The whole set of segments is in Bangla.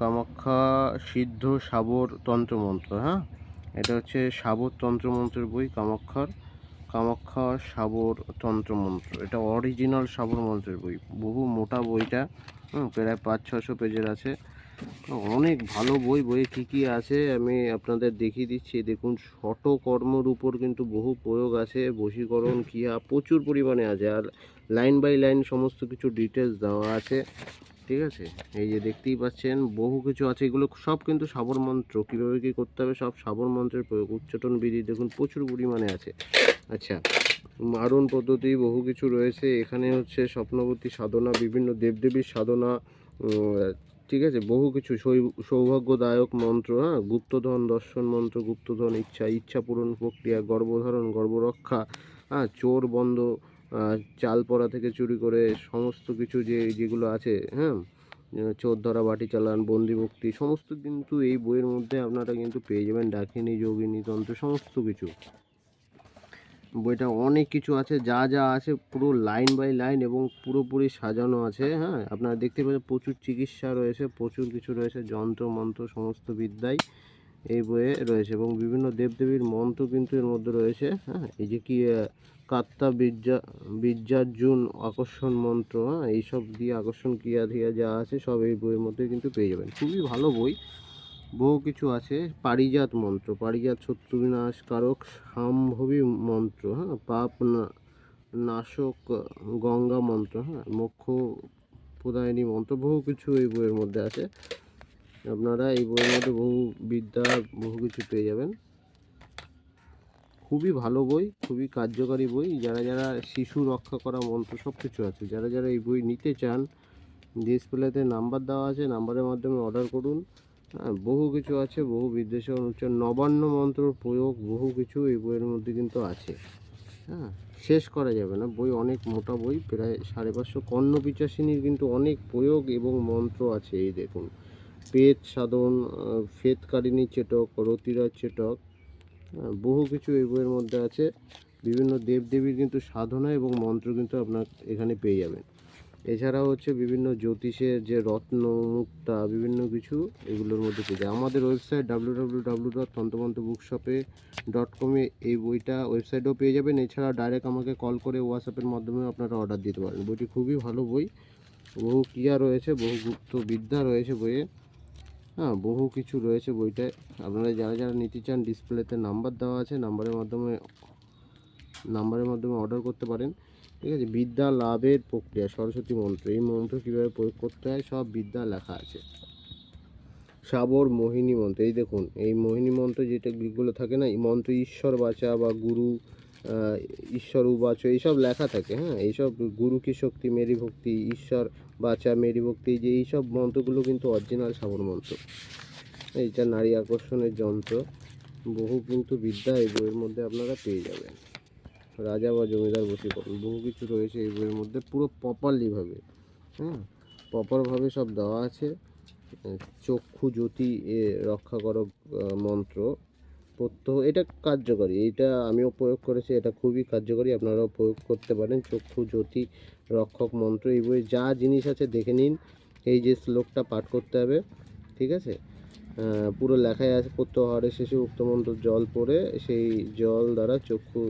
কামাখ্যা সিদ্ধ সাবর তন্ত্রমন্ত্র হ্যাঁ? এটা হচ্ছে সাবর তন্ত্রমন্ত্রের বই কামাখ্যার। কামাখ্যা সাবর তন্ত্রমন্ত্র এটা অরিজিনাল সাবর মন্ত্রের বই। বহু মোটা বইটা হুম, প্রায় পাঁচ ছশো পেজের আছে। অনেক ভালো বই বইয়ে কী কী আছে। আমি আপনাদের দেখিয়ে দিচ্ছি দেখুন শটকর্মর উপর কিন্তু বহু প্রয়োগ আছে। বশীকরণ ক্রিয়া প্রচুর পরিমাণে আছে। আর লাইন বাই লাইন সমস্ত কিছু ডিটেলস দেওয়া আছে। ঠিক আছে? এই যে দেখতেই পাচ্ছেন, বহু কিছু আছে। এগুলো সব কিন্তু সাবর মন্ত্র। কীভাবে কী করতে হবে সব সাবর মন্ত্রের প্রয়োগ। উচ্চাটন বিধি দেখুন, প্রচুর পরিমাণে আছে। আচ্ছা মারণ পদ্ধতি বহু কিছু রয়েছে। এখানে হচ্ছে স্বপ্নবতী সাধনা, বিভিন্ন দেবদেবীর সাধনা ঠিক আছে? বহু কিছু। সৌভাগ্যদায়ক মন্ত্র হ্যাঁ? গুপ্তধন, দর্শন মন্ত্র, গুপ্তধন, ইচ্ছা ইচ্ছা পূরণ প্রক্রিয়া, গর্ভধারণ, গর্ভরক্ষা হ্যাঁ? চোর, বন্ধ চাল পড়া থেকে চুরি করে সমস্ত কিছু যে যেগুলো আছে হ্যাঁ চোর ধরা, বাটি চালান, বন্দি মুক্তি সমস্ত কিন্তু এই বইয়ের মধ্যে আপনারা কিন্তু পেয়ে যাবেন, ডাকিনী, যোগিনী, তন্ত্র, সমস্ত কিছু। বইটা অনেক কিছু আছে, যা যা আছে পুরো লাইন বাই লাইন এবং পুরোপুরি সাজানো আছে হ্যাঁ আপনারা দেখতে পাচ্ছেন প্রচুর চিকিৎসা রয়েছে, প্রচুর কিছু রয়েছে যন্ত্র মন্ত্র সমস্ত বিদ্যাই। এই বইয়ে রয়েছে এবং বিভিন্ন দেবদেবীর মন্ত্র কিন্তু এর মধ্যে রয়েছে হ্যাঁ? এই যে কি কাত্তা বিদ্যা, বিদ্যার্জুন আকর্ষণ মন্ত্র হ্যাঁ? এইসব দিয়ে আকর্ষণ ক্রিয়া ধিয়া যা আছে সব এই বইয়ের মধ্যে কিন্তু পেয়ে যাবেন। খুবই ভালো বই। বহু কিছু আছে। পারিজাত মন্ত্র, পারিজাত শত্রু বিনাশকারক সাম্ভবী মন্ত্র হ্যাঁ? পাপ নাশক গঙ্গা মন্ত্র হ্যাঁ? মোক্ষ প্রদায়নী মন্ত্র, বহু কিছু এই বইয়ের মধ্যে আছে। আপনারা এই বইয়ের মধ্যে বহু বিদ্যা, বহু কিছু পেয়ে যাবেন। খুবই ভালো বই, খুবই কার্যকারী বই। যারা যারা শিশু রক্ষা করা মন্ত্র সব কিছু আছে, যারা যারা এই বই নিতে চান, ডিসপ্লেতে নাম্বার দেওয়া আছে, নাম্বারের মাধ্যমে অর্ডার করুন। বহু কিছু আছে, বহু বিদ্বেষণ হচ্ছে নবান্ন মন্ত্র প্রয়োগ, বহু কিছু এই বইয়ের মধ্যে কিন্তু আছে। হ্যাঁ শেষ করা যাবে না। বই অনেক মোটা বই, প্রায় সাড়ে পাঁচশো কর্ণ পিচাসিনীর কিন্তু অনেক প্রয়োগ এবং মন্ত্র আছে, এই দেখুন। পেট সাধন ফেতকারিণী চেটক রতিরাজ চেটক বহু কিছু এই বইয়ের মধ্যে আছে। বিভিন্ন দেবদেবীর কিন্তু সাধনা এবং মন্ত্র কিন্তু আপনার এখানে পেয়ে যাবেন। এছাড়াও হচ্ছে বিভিন্ন জ্যোতিষের যে রত্ন, মুক্তা, বিভিন্ন কিছু এগুলোর মধ্যে পেয়ে যায় আমাদের website W W W dot Tontomonto বুকশপে dot কমে এই বইটা ওয়েবসাইটেও পেয়ে যাবেন। এছাড়া ডাইরেক্ট আমাকে কল করে হোয়াটসঅ্যাপের মাধ্যমে আপনারা অর্ডার দিতে পারেন বইটি খুবই ভালো বই। বহু ক্রিয়া রয়েছে, বহু গুপ্ত বিদ্যা রয়েছে বইয়ে। হ্যাঁ বহু কিছু রয়েছে বইটায়। আপনারা যারা যারা নিতে চান, ডিসপ্লেতে নাম্বার দেওয়া আছে, নাম্বারের মাধ্যমে নাম্বারের মাধ্যমে অর্ডার করতে পারেন। ঠিক আছে? বিদ্যা লাভের প্রক্রিয়া, সরস্বতী মন্ত্র। এই মন্ত্র কীভাবে প্রয়োগ করতে হয়, সব বিদ্যা লেখা আছে। সাবর মোহিনী মন্ত্র। এই দেখুন, এই মোহিনী মন্ত্র যেটা যেগুলো থাকে না, এই মন্ত্র ঈশ্বর বাঁচা বা গুরু ঈশ্বর উবাচ, এইসব লেখা থাকে হ্যাঁ? এইসব গুরু কি শক্তি, মেরি ভক্তি, ঈশ্বর বাচা, মেরি ভক্তি যে এইসব মন্ত্রগুলো কিন্তু অরিজিনাল সাবর মন্ত্র। এইটা নারী আকর্ষণের যন্ত্র, বহু কিন্তু বিদ্যা এই বইয়ের মধ্যে আপনারা পেয়ে যাবেন। রাজা বা জমিদার বশীকরণ বহু কিছু রয়েছে এই বইয়ের মধ্যে, পুরো প্রপারলিভাবে হ্যাঁ? প্রপারভাবে সব দেওয়া আছে, চক্ষু জ্যোতি এ রক্ষা করক মন্ত্র প্রত্যহ এটা কার্যকরী, এটা আমিও প্রয়োগ করেছি, এটা খুবই কার্যকরী, আপনারাও প্রয়োগ করতে পারেন, চক্ষু, জ্যোতি, রক্ষক, মন্ত্র, এই বইয়ে যা জিনিস আছে দেখে নিন, এই যে শ্লোকটা পাঠ করতে হবে, ঠিক আছে? পুরো লেখায় আছে, প্রত্যহ প্রত্যহারের শেষে উক্ত মন্ত্র, জল পড়ে, সেই জল দ্বারা চক্ষু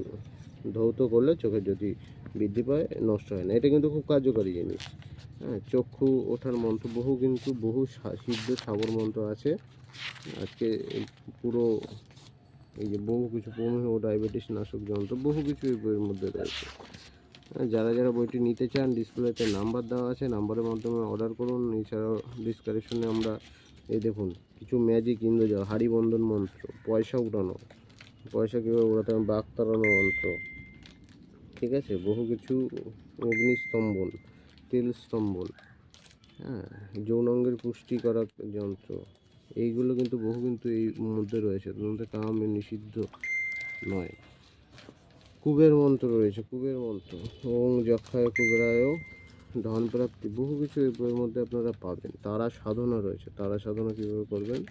ধৌত করলে চোখের জ্যোতি বৃদ্ধি পায়, নষ্ট হয় না, এটা কিন্তু খুব কার্যকরী জিনিস। হ্যাঁ চক্ষু ওঠার মন্ত্র, বহু কিন্তু, বহু সিদ্ধ সাবর মন্ত্র আছে, আজকে পুরো এই যে বহু কিছু প্রমেহ ও ডায়াবেটিস নাশক যন্ত্র বহু কিছু এই বইয়ের মধ্যে রয়েছে। হ্যাঁ, যারা যারা বইটি নিতে চান ডিসপ্লেতে নাম্বার দেওয়া আছে নাম্বারের মাধ্যমে অর্ডার করুন। এছাড়াও ডিসক্রিপশনে আমরা এই দেখুন কিছু ম্যাজিক ইন্দ্রজাল হাড়ি বন্ধন মন্ত্র পয়সা উড়ানো পয়সা কীভাবে উড়াতে হবে বাঘ তাড়ানো মন্ত্র ঠিক আছে? বহু কিছু অগ্নিস্তম্ভন তেল স্তম্ভন হ্যাঁ যৌনাঙ্গের পুষ্টি করা যন্ত্র এইগুলো কিন্তু বহু কিন্তু এই মধ্যে রয়েছে। মধ্যে কাম নিষিদ্ধ নয়। কুবের মন্ত্র রয়েছে, কুবের মন্ত্র। ওং যক্ষায় কুবেরায় ধন প্রাপ্তি বহু কিছু এই বইয়ের মধ্যে আপনারা পাবেন। তারা সাধনা রয়েছে। তারা সাধনা কীভাবে করবেন?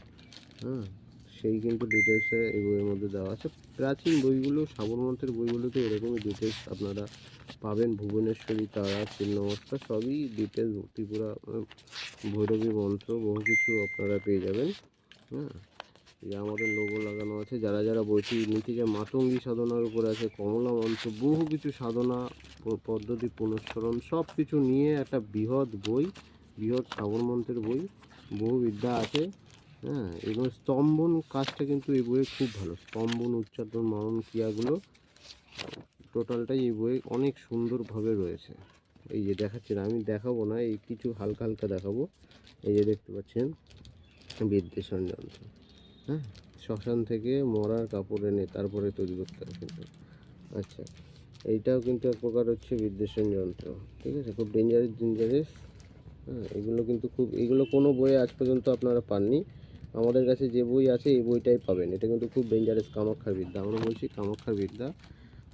হ্যাঁ। সেই কিন্তু ডিটেলসে এই বইয়ের মধ্যে দেওয়া আছে। প্রাচীন বইগুলো মন্ত্রের বইগুলোতে এরকমই ডিটেলস আপনারা পাবেন। ভুবনেশ্বরী, তারা চিহ্নমস্তা সবই ডিটেলস ত্রিপুরা ভৈরবী মন্ত্র, বহু কিছু আপনারা পেয়ে যাবেন। হ্যাঁ যে আমাদের লোগো লাগানো আছে। যারা যারা বইটি নিতে চায় মাতঙ্গী সাধনার উপরে আছে, কমলা মন্ত্র, বহু কিছু সাধনা পদ্ধতি পুনঃস্মরণ, সব কিছু নিয়ে একটা বৃহৎ বই, বৃহৎ মন্ত্রের বই বহু বিদ্যা আছে। হ্যাঁ এবং স্তম্ভন কাজটা কিন্তু এই বইয়ে খুব ভালো। স্তম্ভন, উচ্চারণ, মরণ ক্রিয়াগুলো টোটালটাই এই বইয়ে অনেক সুন্দরভাবে রয়েছে। এই যে দেখাচ্ছেন, আমি দেখাবো না, এই কিছু হালকা হালকা দেখাবো। এই যে দেখতে পাচ্ছেন, বিদ্বেষণ যন্ত্র। হ্যাঁ শ্মশান থেকে মরার কাপড় এনে তারপরে তৈরি করতে হবে কিন্তু। আচ্ছা এইটাও কিন্তু এক প্রকার হচ্ছে বিদ্বেষণ যন্ত্র, ঠিক আছে? খুব ডেঞ্জারাস ডেঞ্জারাস হ্যাঁ এগুলো কিন্তু খুব, এগুলো কোনো বইয়ে আজ পর্যন্ত আপনারা পাননি। আমাদের কাছে যে বই আছে এই বইটাই পাবেন। এটা কিন্তু খুব ডেঞ্জারাস কামাক্ষার বিদ্যা। আমরা বলছি কামাক্ষার বিদ্যা।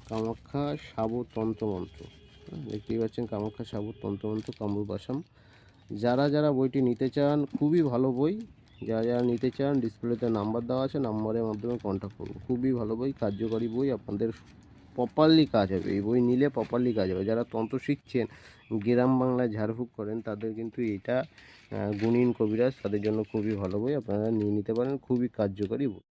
কামাখ্যা সাবু তন্ত্রমন্ত্র হ্যাঁ, দেখতেই পাচ্ছেন কামাখ্যা সাবু তন্ত্রমন্ত্র কামরূপ আসাম যারা যারা বইটি নিতে চান খুবই ভালো বই। যারা যারা নিতে চান ডিসপ্লেতে নাম্বার দেওয়া আছে নাম্বারের মাধ্যমে কন্ট্যাক্ট করুন। খুবই ভালো বই কার্যকরী বই। আপনাদের প্রপারলি কাজ হবে, এই বই নিলে প্রপারলি কাজ হবে। যারা তন্ত্র শিখছেন, গ্রাম বাংলায় ঝাড়ফুঁক করেন, তাদের কিন্তু এটা গুণীন কবিরাজ, তাদের জন্য খুবই ভালো বই। আপনারা নিয়ে নিতে পারেন, খুবই কার্যকরী বই।